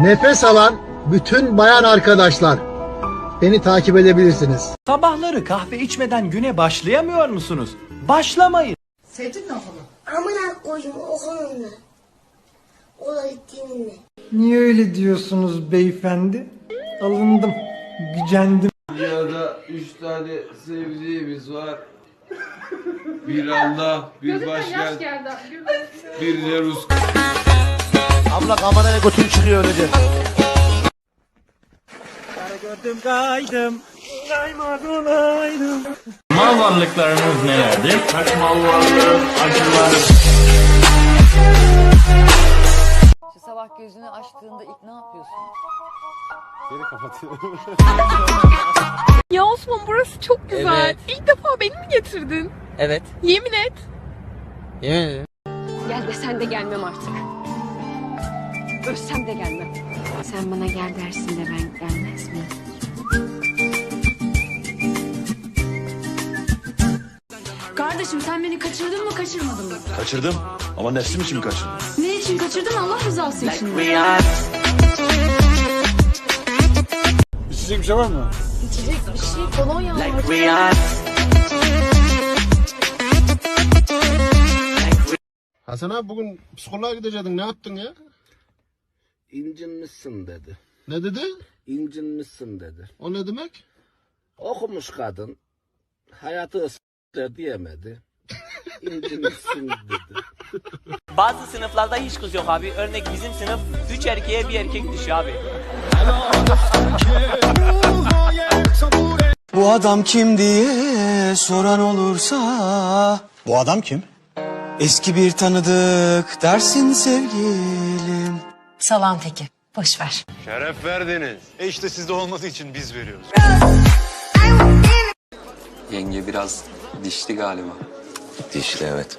Nefes alan bütün bayan arkadaşlar beni takip edebilirsiniz. Sabahları kahve içmeden güne başlayamıyor musunuz? Başlamayın. Amına koyayım okulunu. Ola gittiğinle. Niye öyle diyorsunuz beyefendi? Alındım, gücendim. Dünyada üç tane sevdiğimiz var. Bir Allah, bir başkent, bir de Rus. Abla kameraya götün çıkıyor öylece. Mal varlıklarınız nelerdir? Şu sabah gözünü açtığında ilk ne yapıyorsun? Ya Osman burası çok güzel. İlk defa beni mi getirdin? Evet. Yemin et. Yemin ederim. Gel desen de gelmem artık. Ölsem de gelmem. Sen bana gel dersin de ben gelmez miyim? Kardeşim sen beni kaçırdın mı kaçırmadın mı? Kaçırdım ama nefsim için kaçırdım. Ne için kaçırdın Allah rızası için mi? İçecek bir şey var mı? İçecek bir şey kolonya var. Hasan abi bugün psikoloğa gidecektin ne yaptın ya? İncinmişsin dedi. Ne dedi? İncinmişsin dedi. O ne demek? Okumuş kadın. Hayatı ıs**tır diyemedi. İncinmişsin dedi. Bazı sınıflarda hiç kız yok abi. Örnek bizim sınıf 3 erkeğe bir erkek düşüyor abi. Bu adam kim diye soran olursa Bu adam kim? eski bir tanıdık dersin sevgilim. Salam teki. Boş ver. Şeref verdiniz. E işte sizde olmadığı için biz veriyoruz. Yenge biraz dişli galiba. Dişli evet.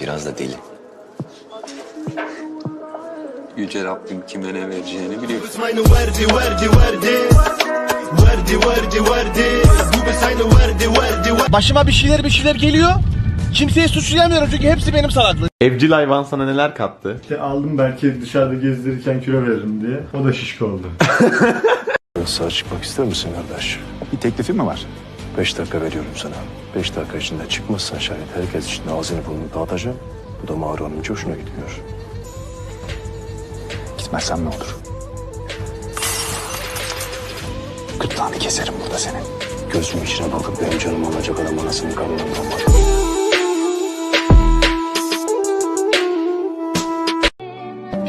Biraz da deli. Yüce Rabbim kime ne vereceğini biliyor. Başıma bir şeyler bir şeyler geliyor. Kimseyi suçlayamıyorum çünkü hepsi benim salaklığım. Evcil hayvan sana neler kattı? İşte aldım belki dışarıda gezdirirken kilo veririm diye. O da şişko oldu. Sağ çıkmak ister misin kardeş? Bir teklifin mi var? Beş dakika veriyorum sana. Beş dakika içinde çıkmazsan şayet herkes için ağzını burnunu dağıtacağım. Bu da Mağru Hanım'ın hoşuna gitmiyor. Gitmezsem ne olur? Gırtlağını keserim burada senin. Gözümün içine bakıp benim canımı alacak adam anasının karnından doğmadı.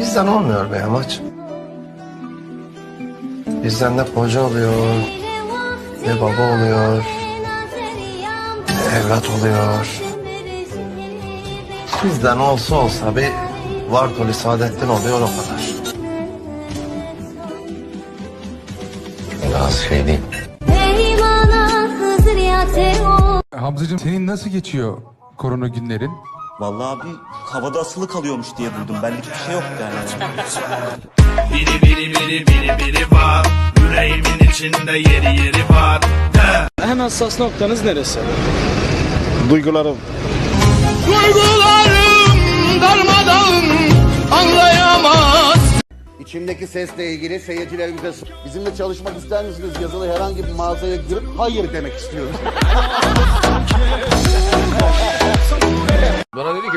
Bizden olmuyor be amaç. Bizden ne koca oluyor, ne baba oluyor, ne evlat oluyor. Bizden olsa olsa bir Vartoli Saadettin oluyor o kadar. Az şey değil. Hamzacığım senin nasıl geçiyor korona günlerin? Vallahi abi havada asılı kalıyormuş diye duydum. Benlik bir şey yok yani. Biri biri biri biri biri var. Yüreğimin içinde yeri yeri var. En hassas noktanız neresi? Duygularım. İçimdeki sesle ilgili seyircilerimize bizimle çalışmak ister misiniz yazılı herhangi bir mağazaya girip hayır demek istiyorum.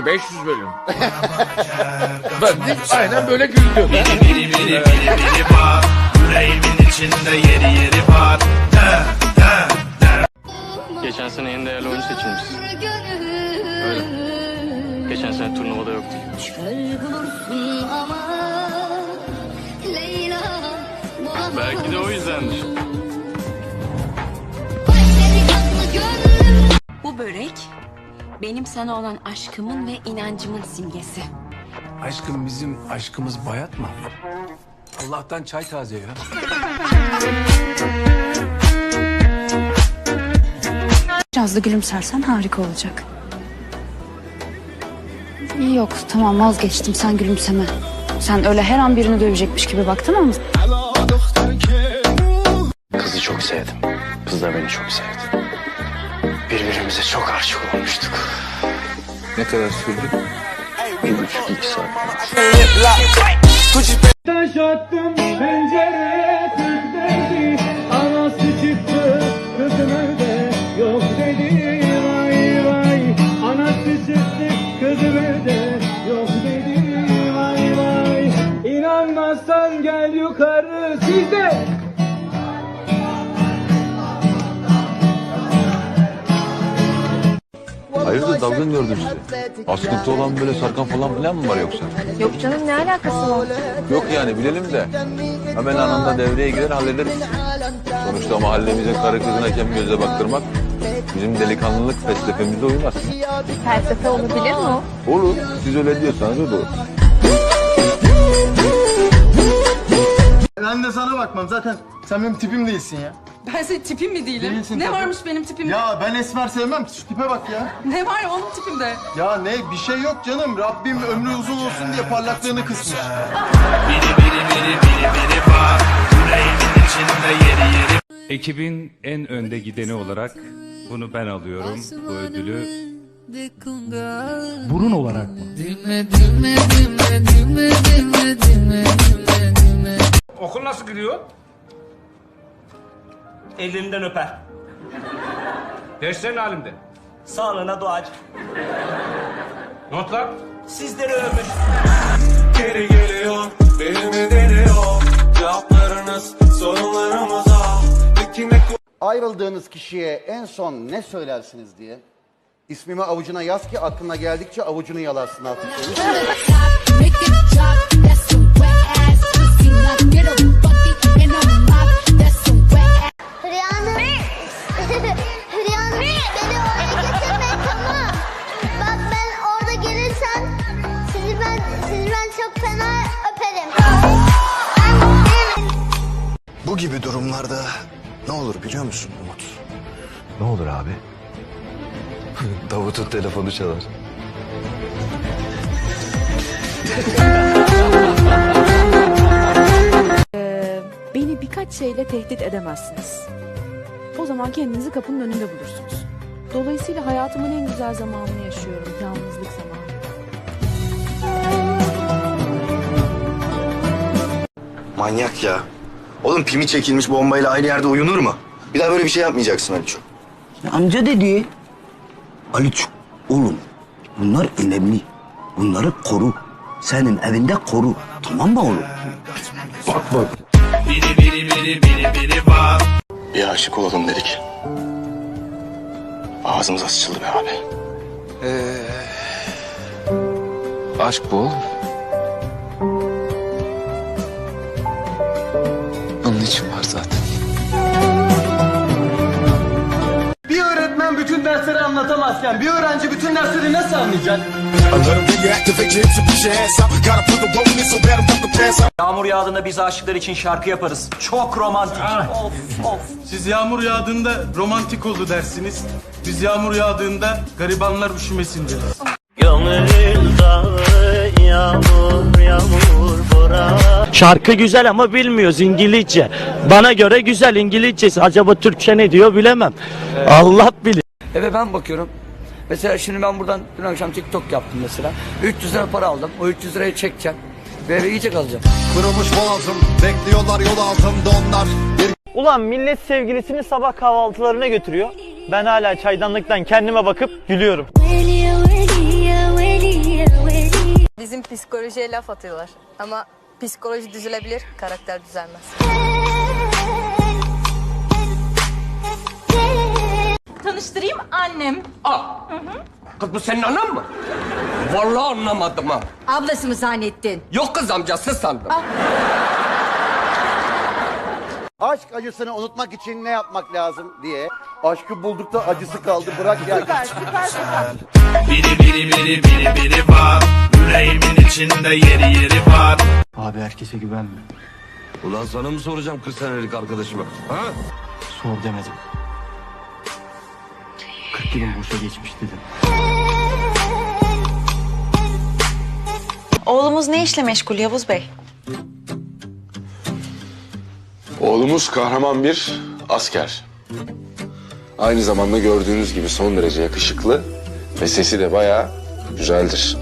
Bana dedi ki 500 bölüm. ben de aynen böyle güldüm. Biri biri biri biri biri var. Yüreğimin içinde yeri yeri var. Geçen sene en değerli oyuncu seçilmişsin. Öyle. Geçen sene turnuvada yoktu. Belki de o yüzdendir. Bu börek benim sana olan aşkımın ve inancımın simgesi. Aşkım bizim aşkımız bayat mı? Allah'tan çay taze ya. Biraz da gülümsersen harika olacak. Yok tamam vazgeçtim sen gülümseme. Sen öyle her an birini dövecekmiş gibi bak tamam mı? Kızı çok sevdim. Kız da beni çok sevdi. Birbirimize çok aşık olmuştuk. Ne kadar sürdü? Bir buçuk iki saat. attım pencereye Hayırdır dalgın gördüm sizi. Askıntı olan böyle sarkan falan filan mı var yoksa? Yok canım ne alakası var? Yok yani bilelim de. Hemen anında devreye girer hallederiz. Sonuçta mahallemizin karı kızına kem göze baktırmak bizim delikanlılık felsefemize uymaz. Felsefe olabilir mi o? Olur. Siz öyle diyorsanız o da olur. Ben de sana bakmam zaten sen benim tipim değilsin ya. Ben senin tipim mi değilim? Değilsin ne tabii. varmış benim tipimde? Ya ben esmer sevmem ki şu tipe bak ya. Ne var onun tipimde? Ya ne bir şey yok canım. Rabbim ömrü uzun olsun diye parlaklığını kısmış. Ekibin en önde gideni olarak bunu ben alıyorum bu ödülü. Burun olarak mı? Okul nasıl gidiyor? Elinden öper. Derslerin halinde. Sağlığına duacı. Notlar? Sizleri övmüş. Geri geliyor, belimi deniyor. Cevaplarınız sorunlarımıza. Peki ne Ayrıldığınız kişiye en son ne söylersiniz diye. İsmimi avucuna yaz ki aklına geldikçe avucunu yalarsın artık. Gibi durumlarda ne olur biliyor musun Umut? Ne olur abi? Davut'un telefonu çalar. Beni birkaç şeyle tehdit edemezsiniz. O zaman kendinizi kapının önünde bulursunuz. Dolayısıyla hayatımın en güzel zamanını yaşıyorum. Yalnızlık zamanı. Manyak ya. Oğlum pimi çekilmiş bombayla aynı yerde uyunur mu? Bir daha böyle bir şey yapmayacaksın Aliço. Amca dedi. Aliço oğlum bunlar önemli. Bunları koru. Senin evinde koru. Tamam mı oğlum? Bak bak. Bir aşık olalım dedik. Ağzımıza sıçıldı be abi. Ee, aşk bu oğlum. Dersleri anlatamazken bir öğrenci bütün dersleri nasıl anlayacak? Yağmur yağdığında biz aşıklar için şarkı yaparız. Çok romantik. Of of. Siz yağmur yağdığında romantik oldu dersiniz. Biz yağmur yağdığında garibanlar üşümesin deriz. yağmur yağmur bora. Şarkı güzel ama bilmiyoruz İngilizce. Bana göre güzel İngilizcesi. Acaba Türkçe ne diyor bilemem. Allah bilir. Eve ben bakıyorum. Mesela şimdi ben buradan dün akşam TikTok yaptım mesela. 300 lira para aldım. O 300 lirayı çekeceğim. Ve eve yiyecek alacağım. Kırılmış boğazım. Bekliyorlar yol altımda onlar. Ulan millet sevgilisini sabah kahvaltılarına götürüyor. Ben hala çaydanlıktan kendime bakıp gülüyorum. Bizim psikolojiye laf atıyorlar. Ama psikoloji düzülebilir, karakter düzelmez. Tanıştırayım annem. Kız bu senin anan mı? Vallahi anlamadım ha. Ablası mı zannettin? Yok kız amcası sandım. Aşk acısını unutmak için ne yapmak lazım diye. Aşkı bulduk da acısı kaldı bırak ya. Süper, süper, süper. Abi herkese güvenme. Ulan sana mı soracağım 40 senelik arkadaşıma? Ha? Sor demedim. 40 yılın boşa geçmiş dedim. Oğlumuz ne işle meşgul Yavuz Bey? Oğlumuz kahraman bir asker. Aynı zamanda gördüğünüz gibi son derece yakışıklı ve sesi de bayağı güzeldir.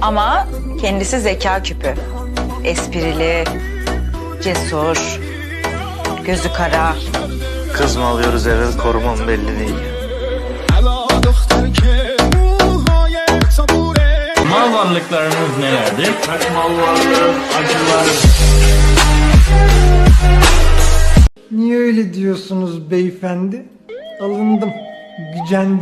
Ama kendisi zeka küpü. Esprili, cesur, gözü kara. Kız mı alıyoruz eve korumam belli değil. Mal varlıklarınız nelerdir? Mal varlığı, acılar. Niye öyle diyorsunuz beyefendi? Alındım, gücendim.